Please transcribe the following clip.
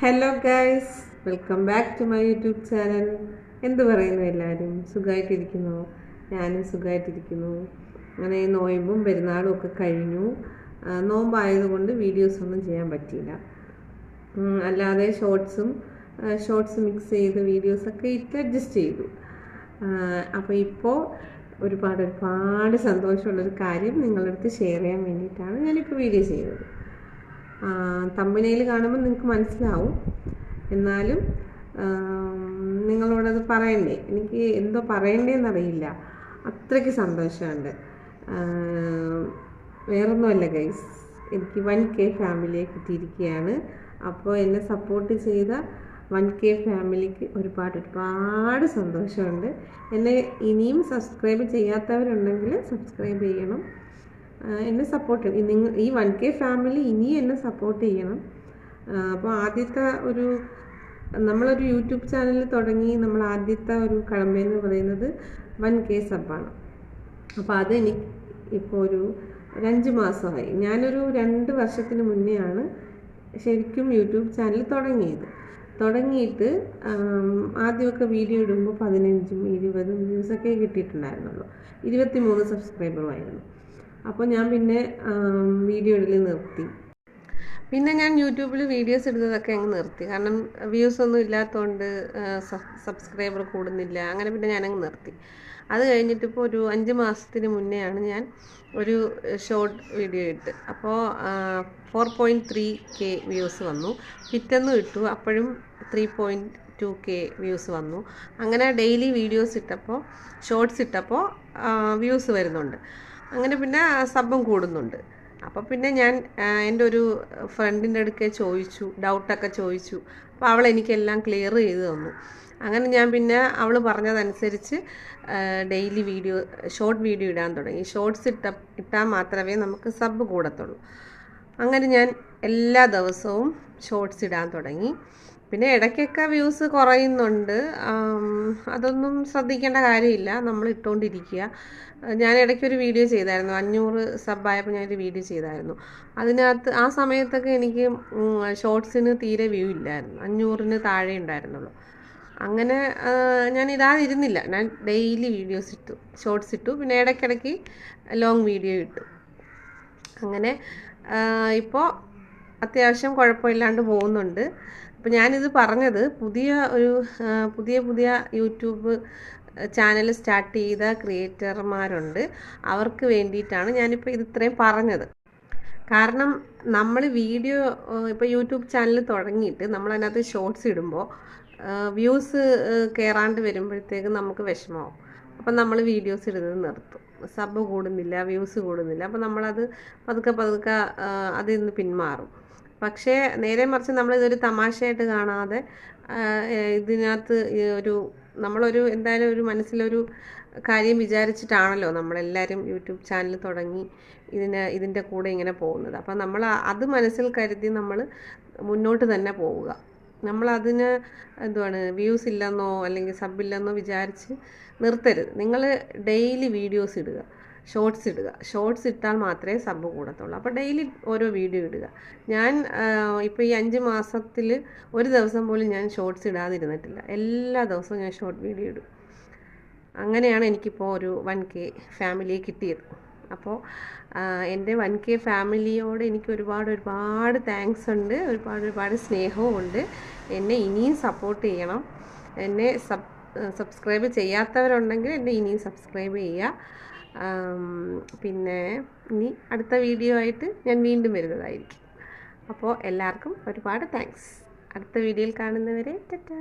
Hello guys welcome back to my YouTube channel എന്ത് പറയുന്നു എല്ലാവരും സുഖമായിട്ടിരിക്കുന്നു ഞാനും സുഖമായിട്ടിരിക്കുന്നു അങ്ങനെ ഈ നോയമ്പും പെരുന്നാളും ഒക്കെ കഴിഞ്ഞു. നോമ്പായതുകൊണ്ട് വീഡിയോസ് ഒന്നും ചെയ്യാൻ പറ്റിയില്ല. അല്ലാതെ ഷോർട്സും ഷോർട്സ് മിക്സ് ചെയ്ത് വീഡിയോസൊക്കെ ഇട്ട് അഡ്ജസ്റ്റ് ചെയ്തു. അപ്പോൾ ഇപ്പോൾ ഒരുപാട് ഒരുപാട് സന്തോഷമുള്ളൊരു കാര്യം നിങ്ങളുടെ അടുത്ത് ഷെയർ ചെയ്യാൻ വേണ്ടിയിട്ടാണ് ഞാനിപ്പോൾ വീഡിയോ ചെയ്തത് തമ്പനയിൽ കാണുമ്പോൾ നിങ്ങൾക്ക് മനസ്സിലാവും. എന്നാലും നിങ്ങളോടത് പറയണ്ടേ? എനിക്ക് എന്തോ പറയണ്ടേന്നറിയില്ല. അത്രയ്ക്ക് സന്തോഷമുണ്ട്. വേറൊന്നുമല്ല ഗൈസ് എനിക്ക് വൺ കെ ഫാമിലിയെ കിട്ടിയിരിക്കുകയാണ്. അപ്പോൾ എന്നെ സപ്പോർട്ട് ചെയ്ത വൺ കെ ഫാമിലിക്ക് ഒരുപാട് ഒരുപാട് സന്തോഷമുണ്ട്. എന്നെ ഇനിയും സബ്സ്ക്രൈബ് ചെയ്യാത്തവരുണ്ടെങ്കിൽ സബ്സ്ക്രൈബ് ചെയ്യണം. എന്നെ സപ്പോർട്ട് ചെയ്യും. നിങ്ങൾ ഈ വൺ കെ ഫാമിലി ഇനിയും എന്നെ സപ്പോർട്ട് ചെയ്യണം. അപ്പോൾ ആദ്യത്തെ ഒരു നമ്മളൊരു യൂട്യൂബ് ചാനൽ തുടങ്ങി നമ്മൾ ആദ്യത്തെ ഒരു കടമയെന്ന് പറയുന്നത് വൺ കെ സബ്ബാണ് അപ്പോൾ അത് എനിക്ക് ഇപ്പോൾ ഒരു ഒരു അഞ്ച് മാസമായി. ഞാനൊരു രണ്ട് വർഷത്തിന് മുന്നെയാണ് ശരിക്കും യൂട്യൂബ് ചാനൽ തുടങ്ങിയത്. തുടങ്ങിയിട്ട് ആദ്യമൊക്കെ വീഡിയോ ഇടുമ്പോൾ പതിനഞ്ചും ഇരുപതും വ്യൂസൊക്കെ കിട്ടിയിട്ടുണ്ടായിരുന്നുള്ളൂ. ഇരുപത്തി മൂന്ന് സബ്സ്ക്രൈബറുമായിരുന്നു അപ്പോൾ ഞാൻ പിന്നെ വീഡിയോ ഇടൽ നിർത്തി. പിന്നെ ഞാൻ യൂട്യൂബിൽ വീഡിയോസ് ഇടുന്നതൊക്കെ അങ്ങ് നിർത്തി. കാരണം വ്യൂസ് ഒന്നും ഇല്ലാത്തതുകൊണ്ട് സബ്സ്ക്രൈബർ കൂടുന്നില്ല. അങ്ങനെ പിന്നെ ഞാനങ്ങ് നിർത്തി. അത് കഴിഞ്ഞിട്ട് ഇപ്പോൾ ഒരു അഞ്ച് മാസത്തിന് മുന്നെയാണ് ഞാൻ ഒരു ഷോർട്ട് വീഡിയോ ഇട്ട്. അപ്പോൾ four point three K views വന്നു. പിറ്റെന്നും ഇട്ടു അപ്പോഴും three point two K views വന്നു. അങ്ങനെ ഡെയിലി വീഡിയോസ് ഇട്ടപ്പോൾ ഷോർട്സ് ഇട്ടപ്പോൾ വ്യൂസ് വരുന്നുണ്ട്. അങ്ങനെ പിന്നെ സബും കൂടുന്നുണ്ട്. അപ്പോൾ പിന്നെ ഞാൻ എന്റെ ഒരു ഫ്രണ്ടിന്റെ അടുക്കെ ചോദിച്ചു ഡൗട്ടൊക്കെ ചോദിച്ചു. അപ്പോൾ അവൾ എനിക്കെല്ലാം ക്ലിയർ ചെയ്ത് തന്നു. അങ്ങനെ ഞാൻ പിന്നെ അവൾ പറഞ്ഞതനുസരിച്ച് ഡെയിലി വീഡിയോ ഷോർട്ട് വീഡിയോ ഇടാൻ തുടങ്ങി. ഷോർട്സ് ഇട്ട ഇട്ടാൽ മാത്രമേ നമുക്ക് സബ് കൂടത്തുള്ളൂ. അങ്ങനെ ഞാൻ എല്ലാ ദിവസവും ഷോർട്സ് ഇടാൻ തുടങ്ങി. പിന്നെ ഇടയ്ക്കൊക്കെ വ്യൂസ് കുറയുന്നുണ്ട്. അതൊന്നും ശ്രദ്ധിക്കേണ്ട കാര്യമില്ല. നമ്മൾ ഇട്ടുകൊണ്ടിരിക്കുക ഞാൻ ഇടയ്ക്കൊരു വീഡിയോ ചെയ്തായിരുന്നു. അഞ്ഞൂറ് സബായപ്പോൾ ഞാനൊരു വീഡിയോ ചെയ്തായിരുന്നു. അതിനകത്ത് ആ സമയത്തൊക്കെ എനിക്ക് ഷോർട്സിന് തീരെ വ്യൂ ഇല്ലായിരുന്നു. അഞ്ഞൂറിന് താഴെ ഉണ്ടായിരുന്നുള്ളൂ. അങ്ങനെ ഞാൻ ഇടാതിരുന്നില്ല. ഞാൻ ഡെയിലി വീഡിയോസ് ഇട്ടു. ഷോർട്സ് ഇട്ടു. പിന്നെ ഇടയ്ക്കിടയ്ക്ക് ലോങ് വീഡിയോ ഇട്ടു. അങ്ങനെ ഇപ്പോൾ അത്യാവശ്യം കുഴപ്പമില്ലാണ്ട് പോകുന്നുണ്ട്. അപ്പോൾ ഞാനിത് പറഞ്ഞത് പുതിയ ഒരു പുതിയ പുതിയ യൂട്യൂബ് ചാനൽ സ്റ്റാർട്ട് ചെയ്ത ക്രിയേറ്റർമാരുണ്ട്. അവർക്ക് വേണ്ടിയിട്ടാണ് ഞാനിപ്പോൾ ഇത് ഇത്രയും പറഞ്ഞത്. കാരണം നമ്മൾ വീഡിയോ ഇപ്പോൾ യൂട്യൂബ് ചാനൽ തുടങ്ങിയിട്ട് നമ്മൾ അതിനകത്ത് ഷോർട്സ് ഇടുമ്പോൾ വ്യൂസ് കയറാണ്ട് വരുമ്പോഴത്തേക്ക് നമുക്ക് വിഷമമാവും. അപ്പം നമ്മൾ വീഡിയോസ് ഇടുന്നത് നിർത്തും. സബ് കൂടുന്നില്ല വ്യൂസ് കൂടുന്നില്ല. അപ്പം നമ്മളത് പതുക്കെ പതുക്കെ അതിൽ നിന്ന് പിന്മാറും. പക്ഷേ നേരെ മറിച്ച് നമ്മൾ നമ്മളിതൊരു തമാശയായിട്ട് കാണാതെ ഇതിനകത്ത് ഒരു നമ്മളൊരു എന്തായാലും ഒരു മനസ്സിലൊരു കാര്യം വിചാരിച്ചിട്ടാണല്ലോ നമ്മളെല്ലാവരും യൂട്യൂബ് ചാനൽ തുടങ്ങി ഇതിന് ഇതിന്റെ കൂടെ ഇങ്ങനെ പോകുന്നത്. അപ്പം നമ്മൾ അത് മനസ്സിൽ കരുതി നമ്മൾ മുന്നോട്ട് തന്നെ പോവുക. നമ്മളതിന് എന്തുവാണ് വ്യൂസ് ഇല്ലെന്നോ അല്ലെങ്കിൽ സബ് ഇല്ലെന്നോ വിചാരിച്ച് നിർത്തരുത്. നിങ്ങൾ ഡെയിലി വീഡിയോസ് ഇടുക. ഷോർട്സ് ഇടുക. ഷോർട്സ് ഇട്ടാൽ മാത്രമേ സബ് കൂടത്തുള്ളൂ. അപ്പോൾ ഡെയിലി ഓരോ വീഡിയോ ഇടുക. ഞാൻ ഇപ്പോൾ ഈ അഞ്ച് മാസത്തിൽ ഒരു ദിവസം പോലും ഞാൻ ഷോർട്സ് ഇടാതിരുന്നിട്ടില്ല. എല്ലാ ദിവസവും ഞാൻ ഷോർട്ട് വീഡിയോ ഇടും. അങ്ങനെയാണ് എനിക്കിപ്പോൾ ഒരു വൺ കെ ഫാമിലിയെ കിട്ടിയത്. അപ്പോൾ എന്റെ വൺ കെ ഫാമിലിയോട് എനിക്ക് ഒരുപാട് ഒരുപാട് താങ്ക്സ് ഉണ്ട്. ഒരുപാട് ഒരുപാട് സ്നേഹവും ഉണ്ട്. എന്നെ ഇനിയും സപ്പോർട്ട് ചെയ്യണം. എന്നെ സബ് സബ്സ്ക്രൈബ് ചെയ്യാത്തവരുണ്ടെങ്കിൽ എന്നെ ഇനിയും സബ്സ്ക്രൈബ് ചെയ്യുക. പിന്നെ ഇനി അടുത്ത വീഡിയോ ആയിട്ട് ഞാൻ വീണ്ടും വരുന്നതായിരിക്കും. അപ്പോൾ എല്ലാവർക്കും ഒരുപാട് താങ്ക്സ് അടുത്ത വീഡിയോയിൽ കാണുന്നവരെ ടാറ്റാ.